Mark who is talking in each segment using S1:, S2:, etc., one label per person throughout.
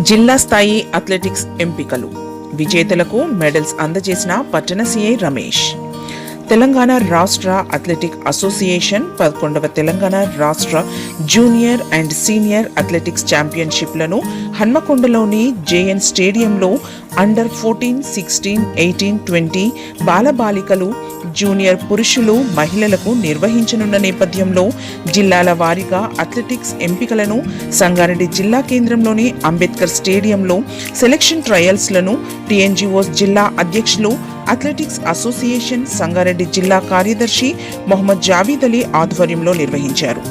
S1: జిల్లా స్థాయి అథ్లెటిక్స్ ఎంపికలు. విజేతలకు మెడల్స్ అందజేసిన పట్టణ సీఐ రమేష్. తెలంగాణ రాష్ట్ర అథ్లెటిక్ అసోసియేషన్ పదకొండవ తెలంగాణ రాష్ట్ర జూనియర్ అండ్ సీనియర్ అథ్లెటిక్స్ ఛాంపియన్షిప్లను హన్మకొండలోని జేఎన్ స్టేడియంలో under fourteen sixteen eighteen twenty బాలబాలికలు junior పురుషులు మహిళలకు నిర్వహించనున్న నేపథ్యంలో జిల్లాల వారీగా అథ్లెటిక్స్ ఎంపికలను సంగారెడ్డి జిల్లా కేంద్రంలోని అంబేద్కర్ స్టేడియంలో సెలక్షన్ ట్రయల్స్లను టీఎన్జిఓస్ జిల్లా అధ్యక్షులు అథ్లెటిక్స్ అసోసియేషన్ సంగారెడ్డి జిల్లా కార్యదర్శి మొహమ్మద్ జావీద్ అలీ ఆధ్వర్యంలో నిర్వహించారు.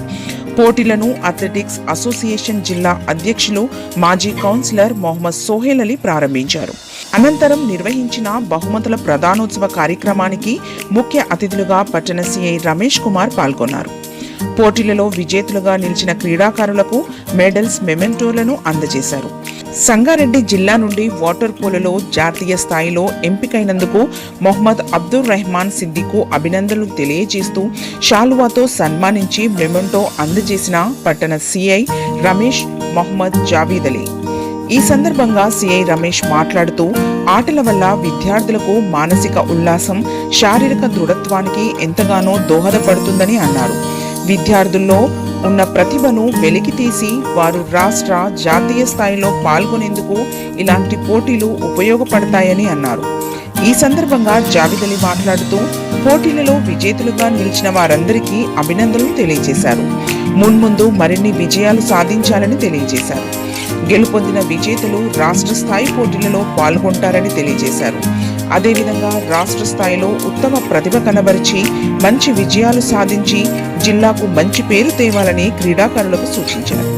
S1: పోటీలను అథ్లెటిక్స్ అసోసియేషన్ జిల్లా అధ్యక్షులు మాజీ కౌన్సిలర్ మొహమ్మద్ సోహెల్ అలీ ప్రారంభించారు. అనంతరం నిర్వహించిన బహుమతుల ప్రధానోత్సవ కార్యక్రమానికి ముఖ్య అతిథులుగా పట్టణ సీఐ రమేష్ కుమార్ పాల్గొన్నారు. పోటీలలో విజేతలుగా నిలిచిన క్రీడాకారులకు మెడల్స్ మెమెంటోలను అందజేశారు. సంగారెడ్డి జిల్లా నుండి వాటర్ పోలలో జాతీయ స్థాయిలో ఎంపికైనందుకు మొహమ్మద్ అబ్దుల్ రెహమాన్ సిద్దికు అభినందనలు తెలియజేస్తూ షాలువాతో సన్మానించి మెమెంటో అందజేసిన పట్టణ సిఐ రమేష్ మొహమ్మద్ జావీద్ అలీ. ఈ సందర్భంగా సిఐ రమేష్ మాట్లాడుతూ ఆటల వల్ల విద్యార్థులకు మానసిక ఉల్లాసం శారీరక దృఢత్వానికి ఎంతగానో దోహదపడుతుందని అన్నారు. విద్యార్థుల్లో ఉన్న ప్రతిభను వెలికితీసి వారు రాష్ట్ర జాతీయ స్థాయిలో పాల్గొనేందుకు ఇలాంటి పోటీలు ఉపయోగపడతాయని అన్నారు. ఈ సందర్భంగా జావిదలి మాట్లాడుతూ పోటీలలో విజేతలుగా నిలిచిన వారందరికీ అభినందనలు తెలియజేశారు. మున్ముందు మరిన్ని విజయాలు సాధించాలని తెలియజేశారు. గెలుపొందిన విజేతలు రాష్ట్ర స్థాయి పోటీలలో పాల్గొంటారని తెలియజేశారు. అదేవిధంగా రాష్ట్ర స్థాయిలో ఉత్తమ ప్రతిభ కనబరిచి మంచి విజయాలు సాధించి జిల్లాకు మంచి పేరు తేవాలని క్రీడాకారులకు సూచించారు.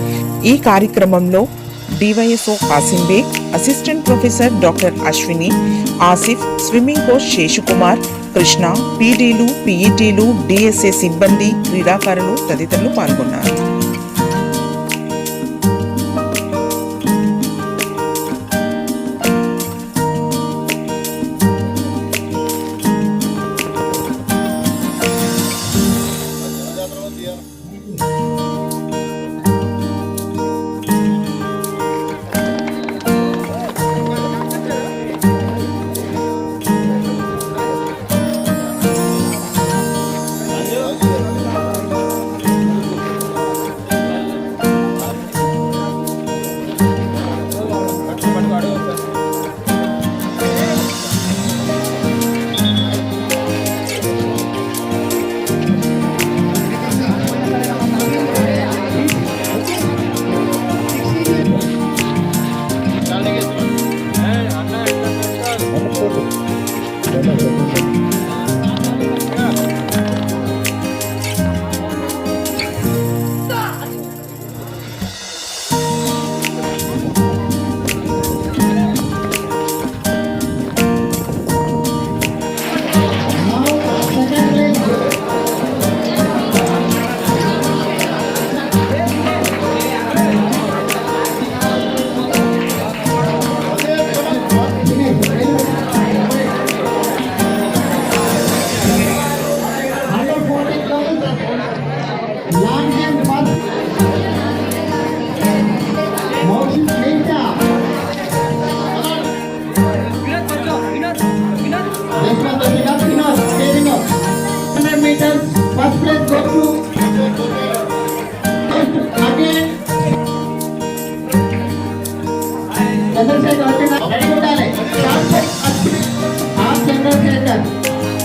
S1: ఈ కార్యక్రమంలో DYSO Kasimbe assistant professor doctor Ashwini Asif swimming coach Seshukumar Krishna పీడీలు పీఈటీలు డిఎస్ఏ సిబ్బంది క్రీడాకారులు తదితరులు పాల్గొన్నారు.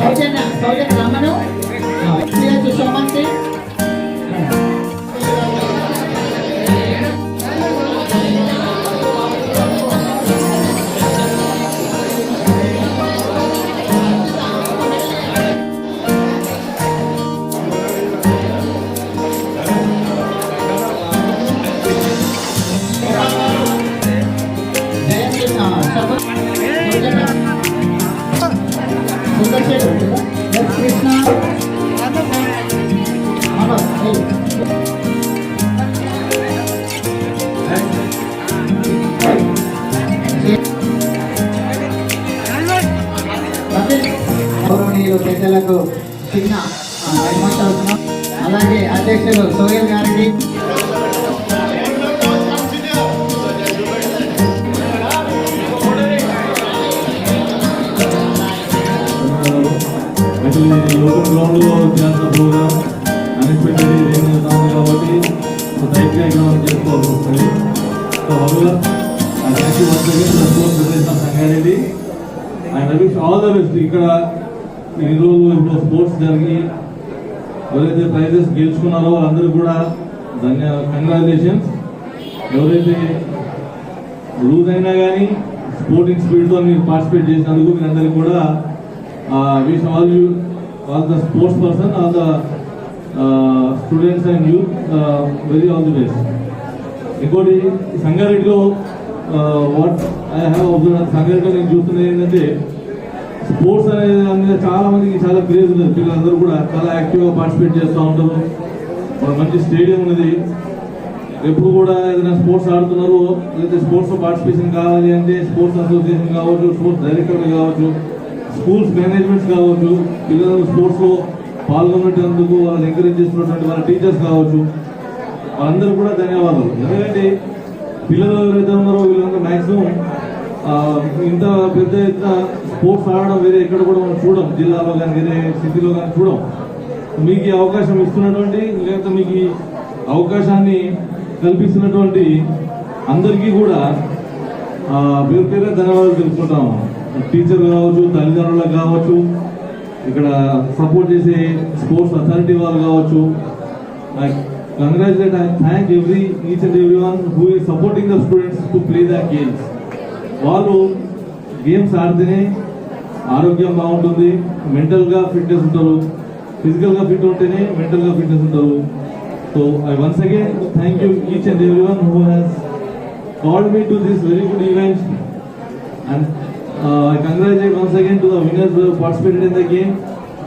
S2: సౌజన్య సౌజన్య రమ్మను సిహెచ్ సోమంతి మరియు పెద్దలకు చిన్న అలాగే అధ్యక్షులు సోహెల్ గారికి.
S3: లోకల్ గ్రౌండ్లో చేయాల్సిన ప్రోగ్రామ్ అన్ఎక్స్పెక్టెడ్ కాదు కాబట్టి సో టైట్గా so Sangareddy and wish all the best. ఇక్కడ ఈరోజు ఇప్పుడు స్పోర్ట్స్ జరిగి ఎవరైతే ప్రైజెస్ గెలుచుకున్నారో వాళ్ళందరూ కూడా ధన్య కంగ్రాచులేషన్స్ ఎవరైతే లూజ్ అయినా కానీ స్పోర్టింగ్ స్పీడ్తో మీరు పార్టిసిపేట్ చేసినందుకు మీరందరికీ కూడా wish all you all the sports person all the students and youth very all the best ఇంకోటి సంగారెడ్డిలో వాట్ ఐ హ్యావ్ అబ్జర్వ్ సంగారెడ్డిలో నేను చూస్తున్నది ఏంటంటే స్పోర్ట్స్ అనేది దాని మీద చాలా మందికి చాలా క్రేజ్ ఉన్నది. పిల్లలందరూ కూడా చాలా యాక్టివ్గా పార్టిసిపేట్ చేస్తూ ఉంటారు. ఒక మంచి స్టేడియం ఉన్నది. ఎప్పుడు కూడా ఏదైనా స్పోర్ట్స్ ఆడుతున్నారు లేకపోతే స్పోర్ట్స్లో పార్టిసిపేషన్ కావాలి అంటే స్పోర్ట్స్ అసోసియేషన్ కావచ్చు స్పోర్ట్స్ డైరెక్టర్లు కావచ్చు స్కూల్స్ మేనేజ్మెంట్స్ కావచ్చు పిల్లలు స్పోర్ట్స్లో పాల్గొనేటందుకు వాళ్ళని ఎంకరేజ్ చేస్తున్నటువంటి వాళ్ళ టీచర్స్ కావచ్చు. వాళ్ళందరూ కూడా ధన్యవాదాలు. ఎందుకంటే పిల్లలు ఎవరైతే ఉన్నారో వీళ్ళందరూ మ్యాక్సిమం ఇంత పెద్ద ఎత్తున స్పోర్ట్స్ ఆడడం వేరే ఎక్కడ కూడా మనం చూడం. జిల్లాలో కానీ వేరే సిటీలో కానీ చూడం. మీకు ఈ అవకాశం ఇస్తున్నటువంటి లేకపోతే మీకు ఈ అవకాశాన్ని కల్పిస్తున్నటువంటి అందరికీ కూడా పేరు పేరే ధన్యవాదాలు తెలుసుకుంటాము టీచర్ కావచ్చు తల్లిదండ్రులకు కావచ్చు ఇక్కడ సపోర్ట్ చేసే స్పోర్ట్స్ అథారిటీ వాళ్ళు కావచ్చు. Congratulate I thank every each and every one who ఈ supporting the students to play the games వాళ్ళు గేమ్స్ ఆడితేనే ఆరోగ్యం బాగుంటుంది మెంటల్గా ఫిట్నెస్ ఉంటారు ఫిజికల్గా ఫిట్ ఉంటేనే మెంటల్గా ఫిట్నెస్ ఉంటారు so I once again thank you each and every one who has called me to this very good event and uh, I congratulate once again to the winners who have participated in the game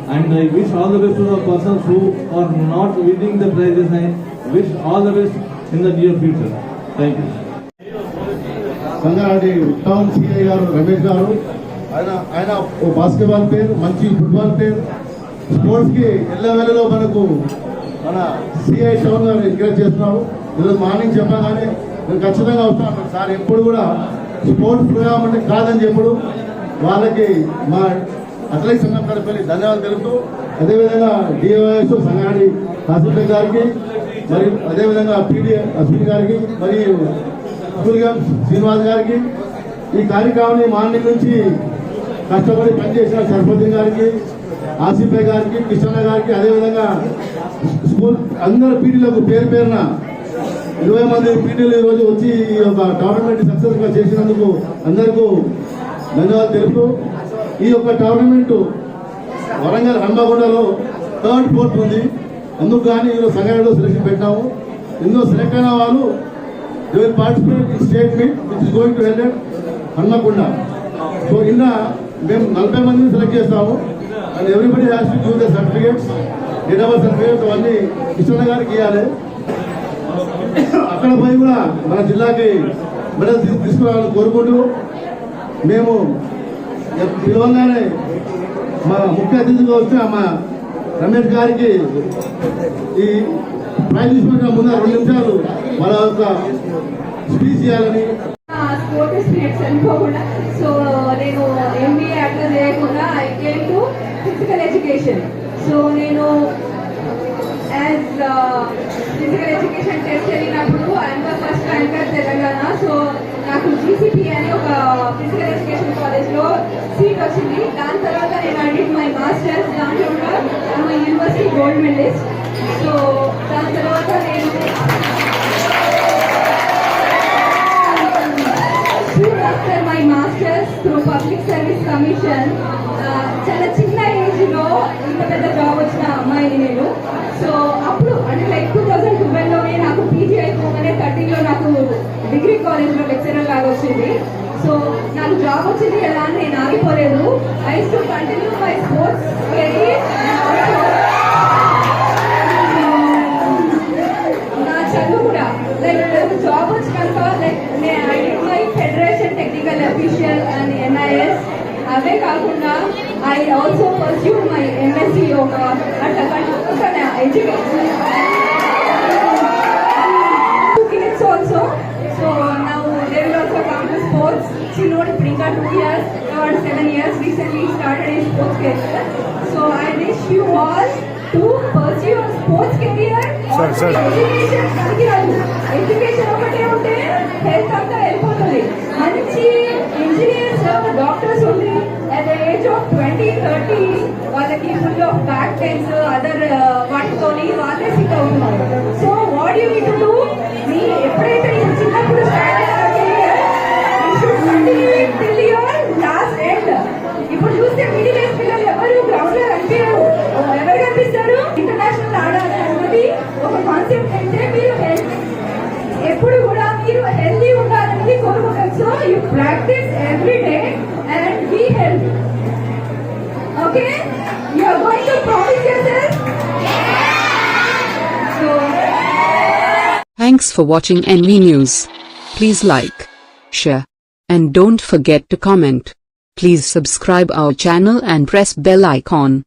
S3: and I wish all the best to the persons who are not winning the prizes and wish all the best in the near future. Thank you.
S4: Sangareddy town CI గారు రమేష్ గారు. ఆయన ఆయన ఓ basketball పేరు మంచి football పేరు స్పోర్ట్స్కి వెళ్ళలో మనకు మన CI town గారు ఎంకరేజ్ చేస్తున్నారు. ఈరోజు మార్నింగ్ చెప్పగానే నేను ఖచ్చితంగా వస్తాను. సార్ ఎప్పుడు కూడా స్పోర్ట్స్ ప్రోగ్రామ్ అంటే కాదని చెప్పుడు. వాళ్ళకి మా అథ్లెటిక్స్ సంఘం తరఫున ధన్యవాదాలు తెలుపుతూ అదేవిధంగా డిఓఎస్ సంగారెడ్డి హాస్పిటల్ గారికి మరియు అదేవిధంగా పీడీ అశ్విన్ గారికి మరియు సూర్యం శ్రీనివాస్ గారికి ఈ కార్యక్రమాన్ని మార్నింగ్ నుంచి కష్టపడి పనిచేసిన సరస్వతి గారికి ఆసిఫే గారికి కృష్ణ గారికి అదేవిధంగా స్కూల్ అందరు పీటీలకు పేరు పేరున ఇరవై మంది పీటీలు ఈరోజు వచ్చి ఈ యొక్క టోర్నమెంట్ సక్సెస్గా చేసినందుకు అందరికీ ధన్యవాదాలు తెలుపుతూ ఈ యొక్క టోర్నమెంట్ వరంగల్ హన్మకొండలో థర్డ్ ఫోర్త్ ఉంది. అందుకు కానీ ఈరోజు సంగారెడ్డిలో సెలక్షన్ పెట్టాము ఇందులో సెలెక్ట్ అయిన వాళ్ళు they will participate in statement which is going to to held Annakunda. So in the మేము నలభై మందిని సెలెక్ట్ చేస్తాము and everybody has to give the certificates date certificates అవన్నీ కృష్ణ గారికి ఇవ్వాలి అక్కడ పోయి కూడా మన జిల్లాకి మెడల్ తీసుకురావాలని కోరుకుంటూ మేము పిలవంగానే మా ముఖ్య అతిథిగా వస్తే మా రమేష్ గారికి ఈ ప్రైజ్ తీసుకున్న ముందు రెండు నిమిషాలు వాళ్ళ యొక్క స్పీచ్ చేయాలని.
S5: అనుకోకుండా సో నేను ఎంబీఏ అట్లా చేయకుండా I came to physical education so నేను యాజ్ ఫిజికల్ ఎడ్యుకేషన్ టెస్ట్ వెళ్ళినప్పుడు I'm the first ranker Telangana. So నాకు జీసీపీ అని ఒక ఫిజికల్ ఎడ్యుకేషన్ కాలేజ్లో సీట్ సీట్ వచ్చింది. దాని తర్వాత నేను అడిగి మై మాస్టర్స్ దాంట్లో కూడా యూనివర్సిటీ గోల్డ్ మెడలిస్ట్ సో దాని తర్వాత నేను soon after my masters through public service uh, చాలా చిన్న ఏజ్లో ఇంత పెద్ద జాబ్ వచ్చిన అమ్మాయిని నేను. సో అప్పుడు అంటే లైక్ టూ థౌసండ్ ట్వెల్వ్లోనే నాకు పీజీ అయిపోగానే థర్టీలో నాకు డిగ్రీ కాలేజ్లో లెక్చరర్ లాగా వచ్చింది. సో నాకు జాబ్ వచ్చింది కదా అని నేను ఆగిపోలేదు. I to continue my sports two years, or seven years recently started in sports career. So I wish you all to pursue your sports career. Sir, sir. Education పనికిరాదు. Education ఒకటే ఉంటే health అంతా వెళ్ళిపోతుంది మంచి ఇంజనీర్స్ డాక్టర్స్ ఉండి at the age of 20, 30 వాళ్ళకి full of back pains other వాటితోని వాళ్ళే sick అవుతున్నారు so what you need to me ఎప్పుడైతే చిన్నప్పుడు Practice every day and be healthy. Okay? You are going to promise yourself? Yeah. So,
S6: Thanks for watching NV News. Please like, share, and don't forget to comment. Please subscribe our channel and press bell icon.